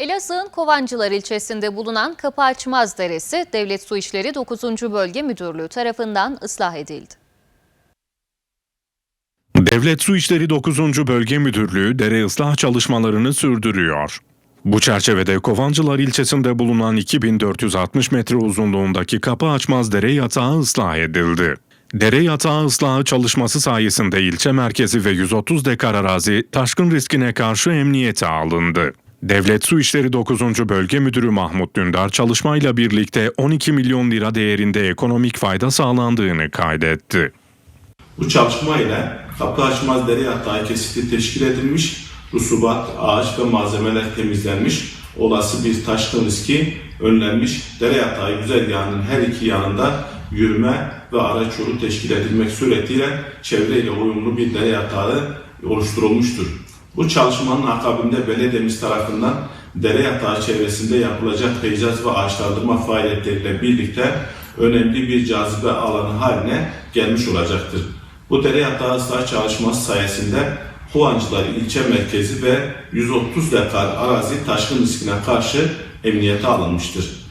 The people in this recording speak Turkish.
Elazığ'ın Kovancılar ilçesinde bulunan Kapı Açmaz Deresi Devlet Su İşleri 9. Bölge Müdürlüğü tarafından ıslah edildi. Devlet Su İşleri 9. Bölge Müdürlüğü dere ıslah çalışmalarını sürdürüyor. Bu çerçevede Kovancılar ilçesinde bulunan 2460 metre uzunluğundaki kapı açmaz dere yatağı ıslah edildi. Dere yatağı ıslahı çalışması sayesinde ilçe merkezi ve 130 dekar arazi taşkın riskine karşı emniyete alındı. Devlet Su İşleri 9. Bölge Müdürü Mahmut Dündar çalışmayla birlikte 12 milyon lira değerinde ekonomik fayda sağlandığını kaydetti. Bu çalışma ile kapı açmaz dere yatağı kesiti teşkil edilmiş, rusubat, ağaç ve malzemeler temizlenmiş, olası bir taşkın riski önlenmiş, dere yatağı güzergahının her iki yanında yürüme ve araç yolu teşkil edilmek suretiyle çevreyle uyumlu bir dere yatağı oluşturulmuştur. Bu çalışmanın akabinde belediyemiz tarafından dere yatağı çevresinde yapılacak peyzaj ve ağaçlandırma faaliyetleriyle birlikte önemli bir cazibe alanı haline gelmiş olacaktır. Bu dere yatağı ıslah çalışması sayesinde Huvancılar ilçe merkezi ve 130 dekar arazi taşkın riskine karşı emniyete alınmıştır.